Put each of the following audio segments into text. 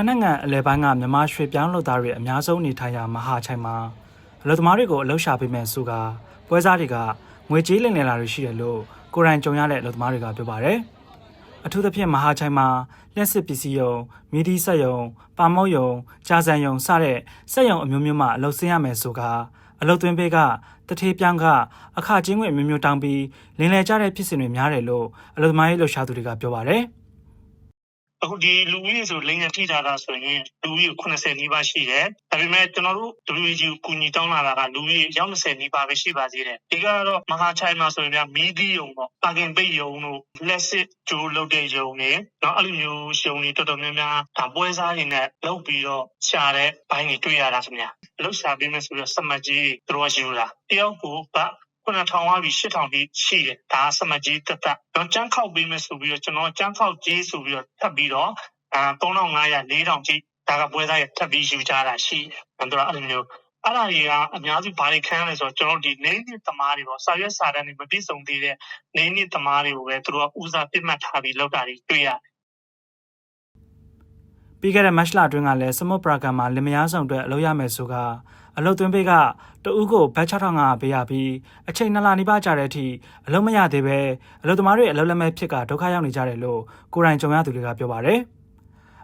ထိုင်းနိုင်ငံအလဲပိုင်းကမြန်မာရွှေပြောင်းလုပ်သားတွေအများဆုံးနေထိုင်ရာမဟာချိုင်မှာအလုပ်သမားတွေကိုအလုပ်ရှာပေးမယ်ဆိုကပွဲစားတွေကငွေကြေးလင်လည်လာတွေရှိတယ်လို့ကိုယ်တိုင်ကြုံရတဲ့အလုပ်သမားတွေကပြောပါတယ်။အထူးသဖြင့်မဟာချိုင်မှာလျှက်စစ်ပစ္စည်းယုံ၊မီဒီဆက်ယုံ၊ပါမုတ်ယုံ၊ကြာစံယုံစတဲ့စက်ယုံအမျိုးမျိုးမှအလုပ်ဆင်းရမယ်ဆိုကအလုပ်သွင်းပေးကတထေးပြောင်းကအခချင်းငွေအမျိုးမျိုးတောင်းပြီးလင်လည်ကြတဲ့ဖြစ်စဉ်တွေများတယ်လို့အလုပ်သမားရေးလှုပ်ရှားသူတွေကပြောပါတယ်။ အခုဒီလူဦးရေဆိုလိန်ရထိထားတာဆိုရင်လူဦးရေ80နီးပါးရှိတယ်။ဒါပေမဲ့ကျွန်တော်တို့ WG ကိုကူညီတောင်းလာတာကလူဦးရေရောက်20နီးပါးပဲရှိပါသေးတယ်။ဒီကတော့မဟာချိုင်မှာဆိုရင်မီးသီးယုံပေါ့။ပါကင်ပိတ်ယုံတို့လက်စစ်ဂျိုးလုပ်တဲ့ယုံတွေနော်အဲ့လိုမျိုးယုံတွေတော်တော်များများဒါပွဲစားတွေနဲ့လုပ်ပြီးတော့ရှာတဲ့ဘိုင်းတွေတွေ့ရတာခင်ဗျ။လှုပ်ရှားပေးမယ်ဆိုတော့စမတ်ကြီးသူတို့ယူလာတယောက်ကိုဗတ် 9000ဝါပြီး8000တိရှိတယ်ဒါစမကြီးတက်တက်တော့ចန်းခောက်ပေးမယ်ဆိုပြီးတော့ကျွန်တော်ចန်းခောက်ကြီးဆိုပြီးတော့ထပ်ပြီးတော့အာ3500 4000ကြီးဒါကပွဲသားရထပ်ပြီးယူကြတာရှိတယ်တို့အဲ့လိုမျိုးအဲ့ဒါတွေကအများစုဘာတွေခံရလဲဆိုတော့ကျွန်တော်ဒီနေနှစ်သမားတွေပေါ့စာရွက်စာတမ်းတွေမပြည့်စုံသေးတဲ့နေနှစ်သမားတွေကိုပဲသူတို့ကဦးစားပြစ်မှတ်ထားပြီးလောက်တာတွေတွေ့ရတယ် ပြီးခဲ့တဲ့မတ်လအတွင်းကလည်းစမုတ်ပရာကန်မှာလင်မယားဆောင်အတွက်အလုပ်ရမယ်ဆိုကအလုပ်သွင်းပေးကတဦးကိုဘတ်6500ပေးရပြီးအချိန်2လနီးပါးကြာတဲ့အထိအလုပ်မရသေးပဲအလုပ်သမားတွေအလုပ်လက်မဲ့ဖြစ်ကဒုက္ခရောက်နေကြတယ်လို့ကိုယ်တိုင်ကြုံရသူတွေကပြောပါတယ်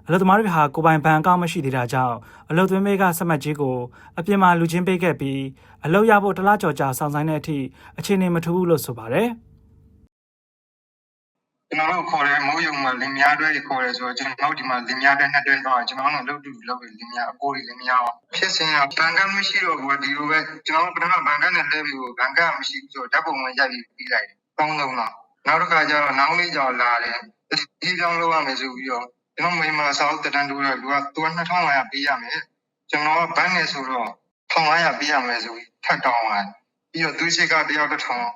အလုပ်သမားတွေဟာကိုယ်ပိုင်ဘဏ်အကောင့်မရှိသေးတာကြောင့်အလုပ်သွင်းပေးကစမတ်ကြီးကိုအပြင်မှာလူချင်းပေးခဲ့ပြီးအလုပ်ရဖို့တစ်လားကြော်ကြာဆောင်ဆိုင်တဲ့အထိအခြေအနေမထူးဘူးလို့ဆိုပါတယ် ကျွန်တော်တို့ခေါ်တဲ့မိုးယုံမှာလင်မယားတွဲတွေခေါ်တယ်ဆိုတော့ကျွန်တော်တို့ဒီမှာလင်မယားတွဲနှစ်တွဲတော့ကျွန်တော်တို့လုပ်တူလုပ်ပြီးလင်မယားအကိုတွေလင်မယားအောင်ဖြစ်စဉ်ကဘန်ကမရှိတော့ဘူးဒီလိုပဲကျွန်တော်တို့ပထမဘန်ကနဲ့လဲပြီးဘန်ကမရှိဘူးဆိုတော့ဓာတ်ပုံဝင်ရိုက်ပြီးပြီးလိုက်တယ်။ကောင်းဆုံးတော့နောက်တစ်ခါကျတော့နောက်လေးကြောင်လာတယ်ဒီကြောင်လောက်ရမယ်ဆိုပြီးတော့ကျွန်တော်မိမစာအုပ်တန်းတိုးတဲ့လူကသူက2500ပေးရမယ်ကျွန်တော်ကဘန်နဲ့ဆိုတော့1500ပေးရမယ်ဆိုပြီးထပ်တောင်းသွားပြီးတော့သူရှိကတယောက်တစ်ထောင်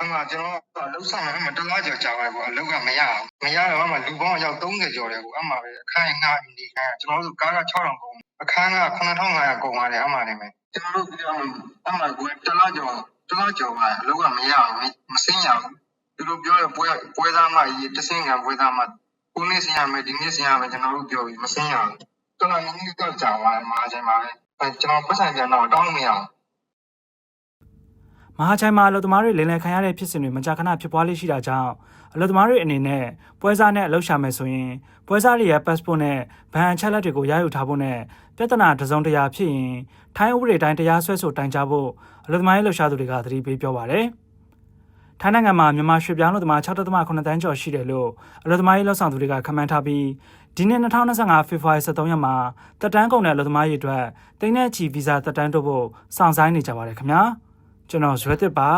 အမှကျွန်တော်အလုပ်ဆောင်အမှတလားကြော်ကြာပဲပေါ့အလုပ်ကမရအောင်မရတော့အမှလူပေါင်းရောက်30ကျော်တယ်ပေါ့အမှပဲအခန်းငှားနေခိုင်းကျွန်တော်တို့ကားက6000ကုန်အခန်းက9500ကုန်ပါတယ်အမှနေမယ်ကျွန်တော်တို့ပြောအမှကိုတလားကျော်တလားကျော်ပါအလုပ်ကမရအောင်မစင်းရဘူးသူတို့ပြောရပွဲပွဲသားမကြီးတစင်းကပွဲသားမကိုနေ့စင်းရမယ်ဒီနေ့စင်းရမယ်ကျွန်တော်တို့ပြောပြီးမစင်းရဘူးတော်တော်များများတော့ကြာပါတယ်မှာအချိန်ပါပဲကျွန်တော်ပတ်စံပြန်တော့တောင်းမရအောင် မဟာချိုင်မှာအလုပ်သမားတွေလင်လည်ခံရတဲ့ဖြစ်စဉ်တွေမကြာခဏဖြစ်ပွားလေးရှိတာကြောင့်အလုပ်သမားတွေအနေနဲ့ပွဲစားနဲ့အလုပ်ရှာမယ်ဆိုရင်ပွဲစားတွေရဲ့ passport နဲ့ဗန်အချက်လက်တွေကိုရယူထားဖို့နဲ့ပြဿနာတစ်စုံတစ်ရာဖြစ်ရင်ထိုင်းဥပဒေတိုင်းတရားစွဲဆိုတိုင်ကြားဖို့အလုပ်သမားရေးလှုပ်ရှားသူတွေကသတိပေးပြောပါတယ်။ထိုင်းနိုင်ငံမှာမြန်မာရွှေပြောင်းအလုပ်သမား6.8တန်းကျော်ရှိတယ်လို့အလုပ်သမားရေးလှုပ်ဆောင်သူတွေကခန့်မှန်းထားပြီးဒီနှစ်2025ဖေဖော်ဝါရီ23ရက်မှာတက်တန်းကုန်တဲ့အလုပ်သမားရေးအတွက်တိန်းနဲ့ချီဗီဇာတက်တန်းတို့ဖို့စောင့်ဆိုင်းနေကြပါတယ်ခင်ဗျာ။ ကျွန်တော်ဇွဲသစ်ပါ